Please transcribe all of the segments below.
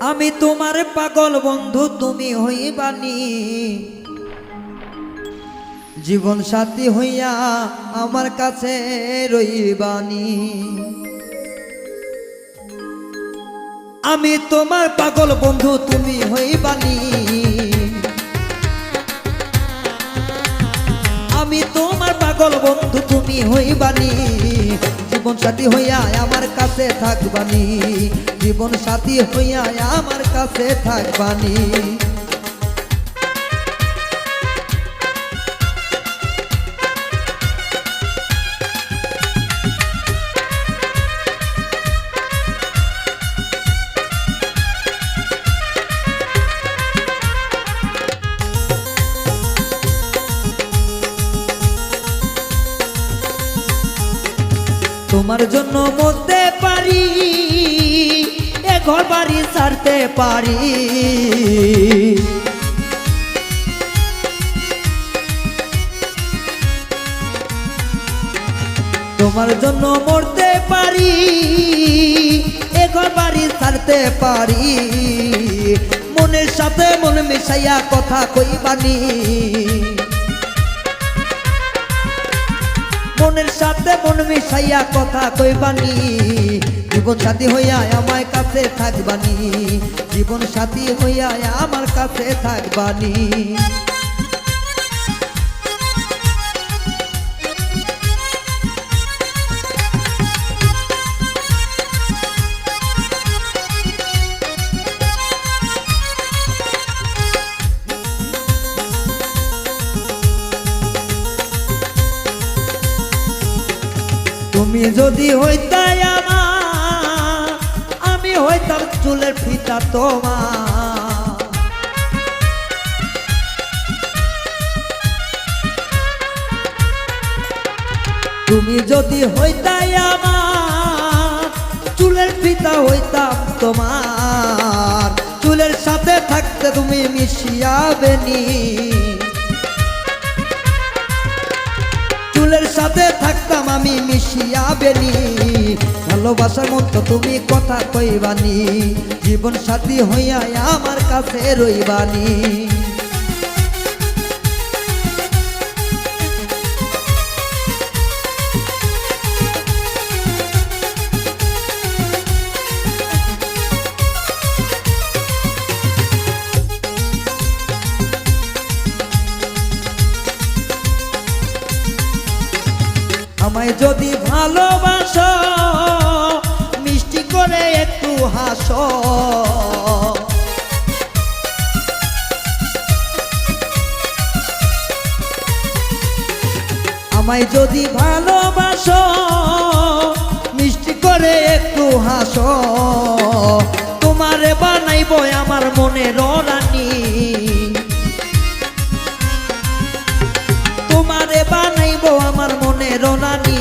আমি তোমার পাগল বন্ধু, তুমি হইবানি। জীবন সাথী হইয়া আমার কাছে রইবানি। আমি তোমার পাগল বন্ধু, তুমি হইবানি। আমি তোমার পাগল বন্ধু, তুমি হইবানি। জীবন সাথী হইয়া আমার কাছে থাকবানি। জীবন সাথী হইয়া আমার কাছে থাকবানি। তোমার জন্য মরতে পারি। ঘর বাড়ি ছাড়তে পারি। তোমার জন্য মরতে পারি, এ ঘর বাড়ি ছাড়তে পারি। মনের সাথে মন মিশাইয়া কথা কইবানি। মনের সাথে মন মিশাইয়া কথা কইবানি। জীবন সাথী হইয়া আমার কাছে থাকবানি। জীবন সাথী হইয়া আমার কাছে থাকবানি। তুমি যদি হইতাই আমার আমি হইতাম চুলের ফিতা তোমার। তুমি যদি হইতাই আমার, চুলের ফিতা হইতাম তোমার। চুলের সাথে থাকতে তুমি মিশিয়া বেনি চুলের সাথে থাকতাম আমি মিশিয়া বেনি ভালোবাসার মতো তুমি কথা কইবানি। জীবন সাথী হইয়া আমার কাছে রইবানি। আমায় যদি ভালোবাসো করে একটু হাসো। আমায় যদি ভালোবাসো, মিষ্টি করে একটু হাসো। তোমারে বানাইব আমার মনে রানী। তোমারে বানাইব আমার মনে রনানি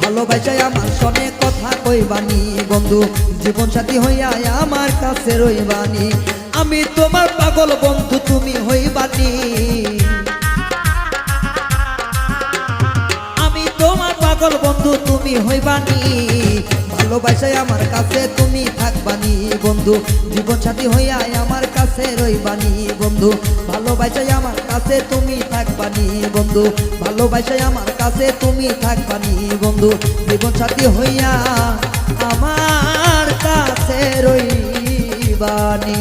ভালোবাসায় আমার সনে কথা কইবানি, বন্ধু। জীবন সাথী হইয়া আমার কাছে রইবানি। আমি তোমার পাগল বন্ধু, তুমি হইবানি। আমি তোমার পাগল বন্ধু, তুমি হইবানি। ভালোবাসায় আমার কাছে তুমি থাকবানি, বন্ধু। জীবন সাথী হইয়া আমার কাছে রইবানি, বন্ধু। ভালোবাসায় আমার কাছে তুমি থাকবানি বন্ধু। ভালোবাসায় আমার কাছে তুমি থাকবানি বন্ধু। জীবন সাথী হইয়া আমার কাছে রইবানি